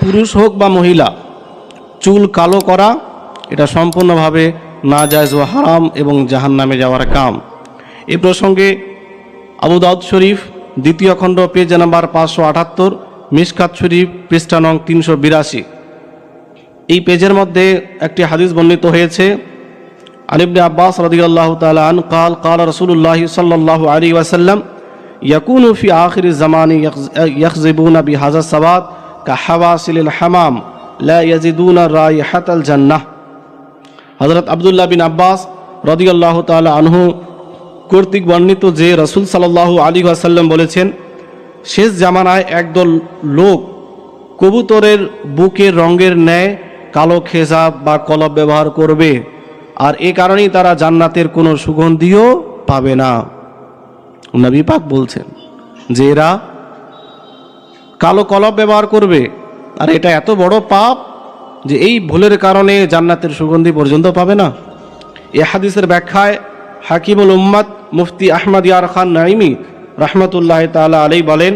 পুরুষ হোক বা মহিলা, চুল কালো করা, এটা সম্পূর্ণভাবে না জায়জ ও হারাম এবং জাহান নামে যাওয়ার কাম। এ প্রসঙ্গে আবু দাউদ শরীফ, দ্বিতীয় খণ্ড, পেজ নাম্বার পাঁচশো আটাত্তর, মিসকাত শরীফ, পৃষ্ঠা নং তিনশো বিরাশি। এই পেজের মধ্যে একটি হাদিস বর্ণিত হয়েছে আলিবনে আব্বাস রদিয়াল্লাহ তালা আন কাল কাল রসুল্লাহ সাল্লাহ আলী ওয়াসাল্লাম, ইয়াকুন ফি আখির জামানি ইয়াকজিবুন বি হাজা সাবাদ কা হাওয়াসিল হামাম, লা ইয়াজিদুন হাতাল জান্নাহ। হজরত আবদুল্লাহ বিন আব্বাস রদিয়াল্লাহ তালা আনহু কর্তৃক বর্ণিত যে রসুল সাল্লাহ আলী আসাল্লাম বলেছেন, শেষ জামানায় একদল লোক কবুতরের বুকের রঙের ন্যায় কালো খেজাব বা কলব ব্যবহার করবে, আর এ কারণেই তারা জান্নাতের কোনো সুগন্ধিও পাবে না। নবী পাক বলছেন যে এরা কালো কলব ব্যবহার করবে। আর এটা এত বড় পাপ যে এই ভুলের কারণে জান্নাতের সুগন্ধি পর্যন্ত পাবে না। এ হাদিসের ব্যাখ্যায় হাকিমুল উম্মাদ মুফতি আহমদ ইয়ার খান নাইমি রহমতুল্লাহ তালা আলী বলেন,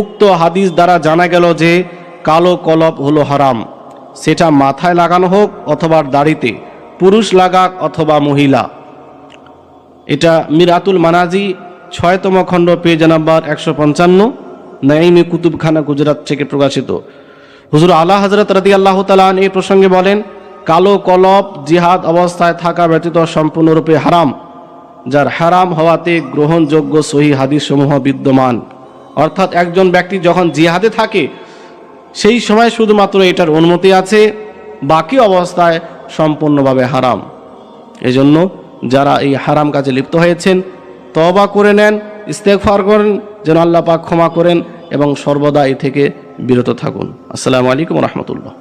উক্ত হাদিস দ্বারা জানা গেল যে কালো কলব হলো হারাম। সেটা মাথায় লাগানো হোক অথবা দাড়িতে, পুরুষ লাগাক অথবা মহিলা। এটা মিরাতুল মানাজি ছয়তম খণ্ড পেজ নাম্বার একশো পঞ্চান্ন। নাইমি কুতুবখানা গুজরাট থেকে প্রকাশিত। হুজুর আল্লাহ হজরত রদি আল্লাহ তালান এই প্রসঙ্গে বলেন, কালো কলব জিহাদ অবস্থায় থাকা ব্যতীত সম্পূর্ণরূপে হারাম, যার হারাম হওয়াতে গ্রহণযোগ্য সহি হাদিসসমূহ বিদ্যমান। অর্থাৎ একজন ব্যক্তি যখন জিহাদে থাকে, সেই সময় শুধুমাত্র এটার অনুমতি আছে, বাকি অবস্থায় সম্পূর্ণভাবে হারাম। এজন্য যারা এই হারাম কাজে লিপ্ত হয়েছেন তবা করে নেন ইস্তেকফার করেন যেন আল্লাহ পাক ক্ষমা করেন এবং সর্বদা এ থেকে বিরত থাকুন। আসসালামু আলাইকুম রহমতুল্লাহ।